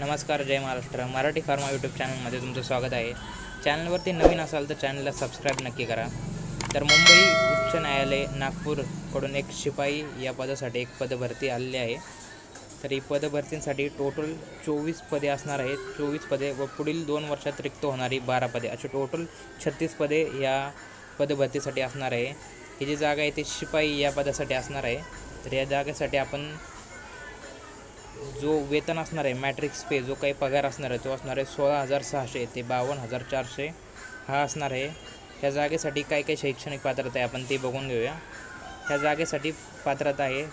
नमस्कार जय Maharashtra. Marathi pharma YouTube चॅनलमध्ये तुमचं स्वागत आहे. चॅनलवरती नवीन असाल तर चॅनलला सबस्क्राईब नक्की करा. तर मुंबई उच्च न्यायालय नागपूरकडून एक शिपाई या पदासाठी एक पदभरती आलेली आहे. तर ही पदभरतींसाठी टोटल चोवीस पदे असणार आहेत. चोवीस पदे व पुढील दोन वर्षात रिक्त होणारी बारा पदे. अशी टोटल छत्तीस पदे या पदभरतीसाठी असणार आहे. ही जी जागा आहे ती शिपाई या पदासाठी असणार आहे. तर या जागेसाठी आपण जो वेतन असणार आहे मॅट्रिक्स पे जो काही पगार असणार आहे तो असणार आहे सोळा हजार सहाशे ते बावन्न हजार चारशे. हा असणार आहे. ह्या जागेसाठी काय काय शैक्षणिक पात्रता आहे आपण ते बघून घेऊया. ह्या जागेसाठी पात्रता आहे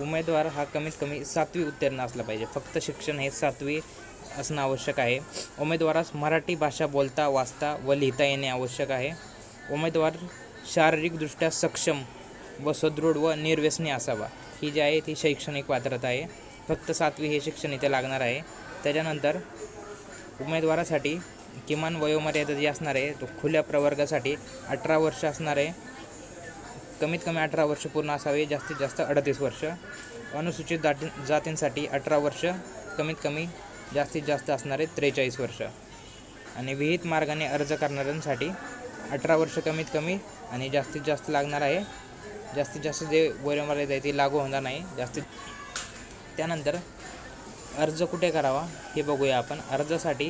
उमेदवार हा कमीत कमी सातवी उत्तीर्ण असला पाहिजे. फक्त शिक्षण हे सातवी असणं आवश्यक आहे. उमेदवारास मराठी भाषा बोलता वाचता व लिहिता येणे आवश्यक आहे. उमेदवार शारीरिकदृष्ट्या सक्षम व सदृढ व निर्व्यसनी असावा. ही जी आहे ती शैक्षणिक पात्रता आहे. फक्त सातवी हे शिक्षण इथे लागणार आहे. त्याच्यानंतर उमेदवारासाठी किमान वयोमर्यादा जी असणार आहे तो खुल्या प्रवर्गासाठी अठरा वर्ष असणार आहे. कमीत कमी अठरा वर्ष पूर्ण असावे जास्तीत जास्त अडतीस वर्ष. अनुसूचित जाती जातींसाठी अठरा वर्ष कमीत कमी जास्तीत जास्त असणारे त्रेचाळीस वर्ष. आणि विहित मार्गाने अर्ज करणाऱ्यांसाठी अठरा वर्ष कमीत कमी आणि जास्तीत जास्त लागणार आहे. जास्तीत जास्त जे वयोमर्यादा आहे ती लागू होणार नाही. जास्तीत त्यानंतर अर्ज कुठे करावा हे बघूया आपण. अर्जासाठी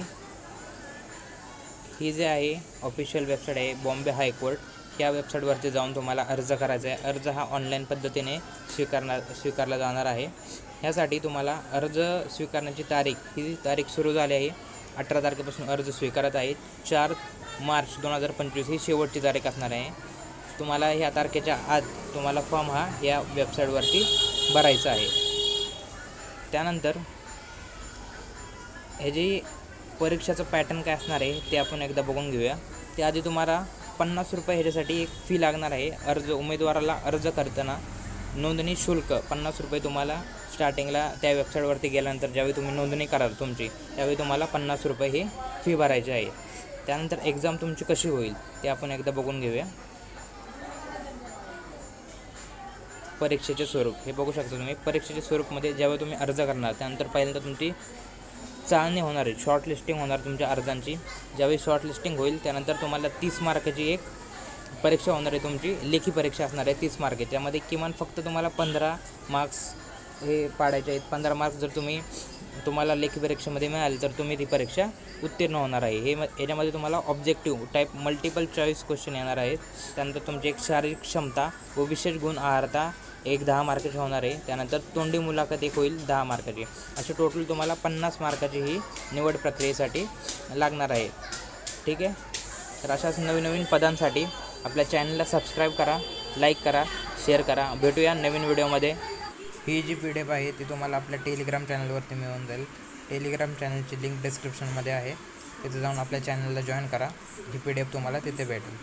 ही जे आहे ऑफिशियल वेबसाईट आहे बॉम्बे हायकोर्ट. या वेबसाईटवरती जाऊन तुम्हाला अर्ज करायचा आहे. अर्ज हा ऑनलाईन पद्धतीने स्वीकारणार स्वीकारला जाणार आहे. ह्यासाठी तुम्हाला अर्ज स्वीकारण्याची तारीख ही तारीख सुरू झाली आहे. अठरा तारखेपासून अर्ज स्वीकारत आहे चार मार्च दोन हजार पंचवीस ही शेवटची तारीख असणार आहे. तुम्हाला ह्या तारखेच्या आत तुम्हाला फॉर्म हा या वेबसाईटवरती भरायचा आहे. त्यानंतर हे जी परीक्षाचं पॅटर्न काय असणार आहे ते आपण एकदा बघून घेऊया. त्याआधी तुम्हाला पन्नास रुपये ह्याच्यासाठी एक फी लागणार आहे. अर्ज उमेदवाराला अर्ज करताना नोंदणी शुल्क पन्नास रुपये तुम्हाला स्टार्टिंगला त्या वेबसाईटवरती गेल्यानंतर ज्यावेळी तुम्ही नोंदणी कराल तुमची त्यावेळी तुम्हाला पन्नास रुपये ही फी भरायची आहे. त्यानंतर एक्झाम तुमची कशी होईल ते आपण एकदा बघून घेऊया. परीक्षेचे स्वरूप. हे बघू शकता तुम्ही. परीक्षेच्या स्वरूपमध्ये ज्यावेळी तुम्ही अर्ज करणार त्यानंतर पहिल्यांदा तुमची चालणी होणार आहे. शॉर्ट लिस्टिंग होणार तुमच्या अर्जांची. ज्यावेळी शॉर्ट लिस्टिंग होईल त्यानंतर तुम्हाला तीस मार्काची एक परीक्षा होणार आहे तुमची. लेखी परीक्षा असणार आहे तीस मार्क. त्यामध्ये किमान फक्त तुम्हाला पंधरा मार्क्स हे पाडायचे आहेत. पंधरा मार्क्स जर तुम्ही तुम्हाला लेखी परीक्षेमध्ये मिळाले तर तुम्ही ती परीक्षा उत्तीर्ण होणार आहे. हे म याच्यामध्ये तुम्हाला objective type multiple choice question येणार आहेत. त्यानंतर तुमची एक शारीरिक क्षमता व विशेष गुण आहारता एक दहा मार्काची होणार आहे. त्यानंतर तोंडी मुलाखत एक होईल दहा मार्काची अशी टोटल तुम्हाला पन्नास मार्काची ही निवड प्रक्रियेसाठी लागणार आहे. ठीक आहे? तर अशाच नवीन नवीन पदांसाठी आपल्या चॅनलला सबस्क्राईब करा लाईक करा शेअर करा. भेटूया नवीन व्हिडिओमध्ये ही जी पी डी एफ आहे ती तुम्हाला आपल्या टेलिग्राम चॅनलवरती मिळून जाईल. टेलिग्राम चॅनलची लिंक डिस्क्रिप्शनमध्ये आहे. तिथे जाऊन आपल्या चॅनलला जॉईन करा. ही पी डी एफ तुम्हाला तिथे भेटेल.